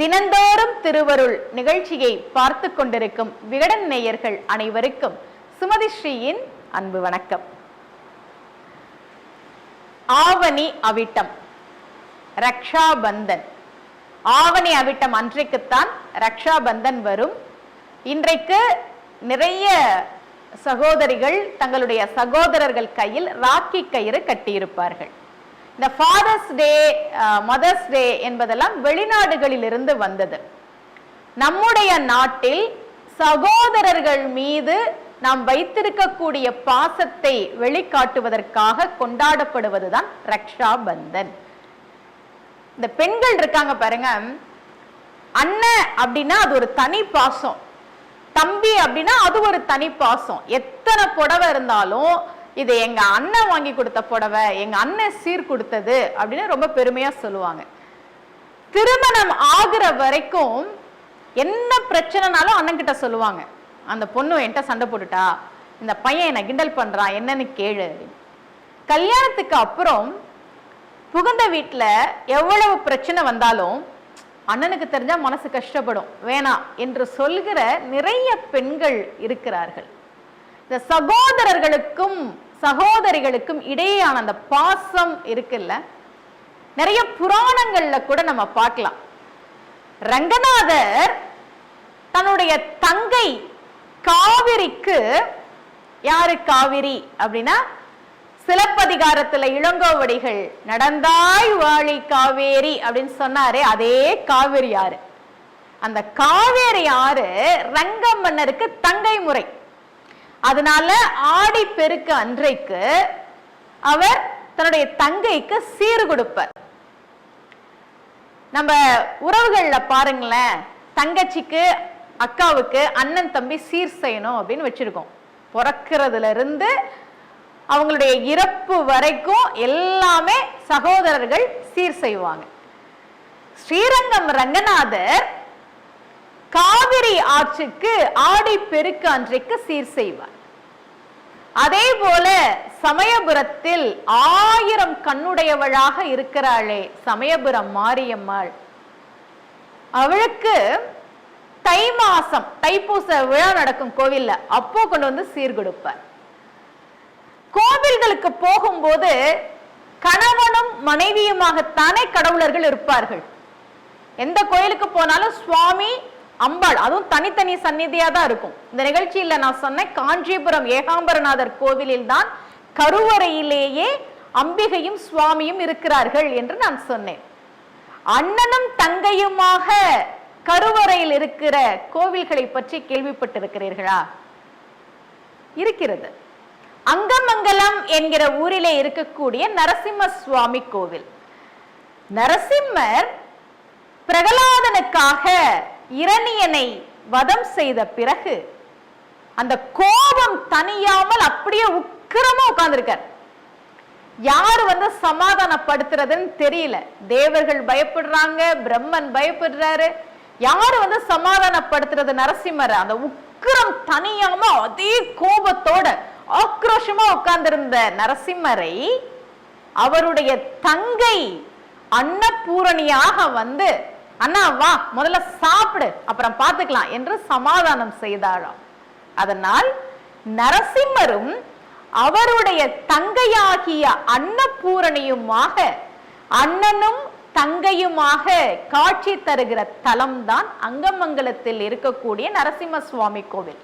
தினந்தோறும் திருவருள் நிகழ்ச்சியை பார்த்து கொண்டிருக்கும் விகடன் நேயர்கள் அனைவருக்கும் சுமதி ஸ்ரீயின் அன்பு வணக்கம். ஆவணி அவிட்டம் ரக்ஷாபந்தன். ஆவணி அவிட்டம் அன்றைக்குத்தான் ரக்ஷாபந்தன் வரும். இன்றைக்கு நிறைய சகோதரிகள் தங்களுடைய சகோதரர்கள் கையில் ராக்கி கயிறு கட்டியிருப்பார்கள். இந்த ஃபாதர்ஸ் டே மதர்ஸ் டே என்பதெல்லாம் வெளிநாடுகளிலிருந்து வந்தது. நம்முடைய நாட்டில் சகோதரர்கள் மீது நாம் வைத்திருக்கக்கூடிய பாசத்தை வெளிக்காட்டுவதற்காக கொண்டாடப்படுவதுதான் ரக்ஷா பந்தன். இந்த பெண்கள் இருக்காங்க பாருங்க. அண்ணன் அப்படின்னா அது ஒரு தனி பாசம். தம்பி அப்படின்னா அது ஒரு தனி பாசம். எத்தனை புடவை இருந்தாலும் இது எங்க அண்ணன் வாங்கி கொடுத்த புடவை எங்க அண்ணன் சீர் கொடுத்தது அப்படின்னு ரொம்ப பெருமையா சொல்லுவாங்க. திருமணம் ஆகுற வரைக்கும் என்ன பிரச்சனைனாலும் அண்ணன் கிட்ட சொல்லுவாங்க. அந்த பொண்ணு என்கிட்ட சண்டை போட்டுட்டா இந்த பையன் என்னை கிண்டல் பண்றான் என்னன்னு கேளு அப்படின்னு. கல்யாணத்துக்கு அப்புறம் புகுந்த வீட்டில் எவ்வளவு பிரச்சனை வந்தாலும் அண்ணனுக்கு தெரிஞ்சா மனசு கஷ்டப்படும். வேணாம் என்று சொல்கிற நிறைய பெண்கள் இருக்கிறார்கள். இந்த சகோதரர்களுக்கும் சகோதரிகளுக்கும் இடையேயான அந்த பாசம் இருக்குல்ல? நிறைய புராணங்கள்ல கூட நம்ம பார்க்கலாம். ரங்கநாதர் தன்னுடைய தங்கை காவிரிக்கு யாரு காவிரி அப்படின்னா சிலப்பதிகாரத்துல இளங்கோவடிகள் நடந்தாய் வாழி காவேரி அப்படின்னு சொன்னாரே அதே காவிரி யாரு? அந்த காவேரி ஆறு ரங்க மன்னருக்கு தங்கை முறை. அதனால ஆடி பெருக்கு அன்றைக்கு அவர் தன்னுடைய தங்கைக்கு சீர் கொடுப்பார். நம்ம உறவுகள்ல பாருங்களேன் தங்கச்சிக்கு அக்காவுக்கு அண்ணன் தம்பி சீர் செய்யணும் அப்படின்னு வச்சிருக்கோம். பிறக்கிறதுல இருந்து அவங்களுடைய இறப்பு வரைக்கும் எல்லாமே சகோதரர்கள் சீர் செய்வாங்க. ஸ்ரீரங்கம் ரங்கநாதர் காவிரி ஆற்றுக்கு ஆடி பெருக்கு அன்றைக்கு சீர் செய்வார். அதே போல சமயபுரத்தில் ஆயிரம் கண்ணுடையவளாக இருக்கிறாளே சமயபுரம் மாரியம்மாள். அவளுக்கு தை மாசம் தைப்பூச விழா நடக்கும் கோவில்ல அப்போ கொண்டு வந்து சீர் கொடுப்பார். கோவில்களுக்கு போகும்போது கணவனும் மனைவியுமாகத்தானே கடவுளர்கள் இருப்பார்கள். எந்த கோயிலுக்கு போனாலும் சுவாமி அம்பாள். அதுவும் தனித்தனி சந்நிதியா தான் இருக்கும். இந்த நிகழ்ச்சியில நான் சொன்னேன் காஞ்சிபுரம் ஏகாம்பரநாதர் கோவிலில் தான் கருவறையிலேயே அம்பிகையும் சுவாமியும் இருக்கிறார்கள் என்று நான் சொன்னேன். அண்ணனும் தங்கையுமாக கருவறையில் இருக்கிற கோவில்களை பற்றி கேள்விப்பட்டிருக்கிறீர்களா? இருக்கிறது. அங்கமங்கலம் என்கிற ஊரிலே இருக்கக்கூடிய நரசிம்ம சுவாமி கோவில். நரசிம்மர் பிரகலாதனுக்காக இரணியனை வதம் செய்த பிறகு அந்த கோபம் தனியாமல் அப்படியே உக்கிரமா உட்கார்ந்துருக்கார். யாரு வந்து சமாதானப்படுத்துறதுன்னு தெரியல. தேவர்கள் பயப்படுறாங்க பிரம்மன் பயப்படுறாரு. யாரு வந்து சமாதானப்படுத்துறது நரசிம்மர்? அந்த உக்கிரம் தனியாம அதே கோபத்தோட ஆக்ரோஷமா உட்கார்ந்திருந்த நரசிம்மரை அவருடைய தங்கை அன்னபூரணியாக வந்து அண்ணா வா முதல்ல சாப்பிடு அப்புறம் பார்த்துக்கலாம் என்று சமாதானம் செய்தாளாம். அதனால் நரசிம்மரும் அவருடைய தங்கையாகிய அன்னபூரணியுமாக அண்ணனும் தங்கையுமாக காட்சி தருகிற தலம்தான் அங்கமங்கலத்தில் இருக்கக்கூடிய நரசிம்ம சுவாமி கோவில்.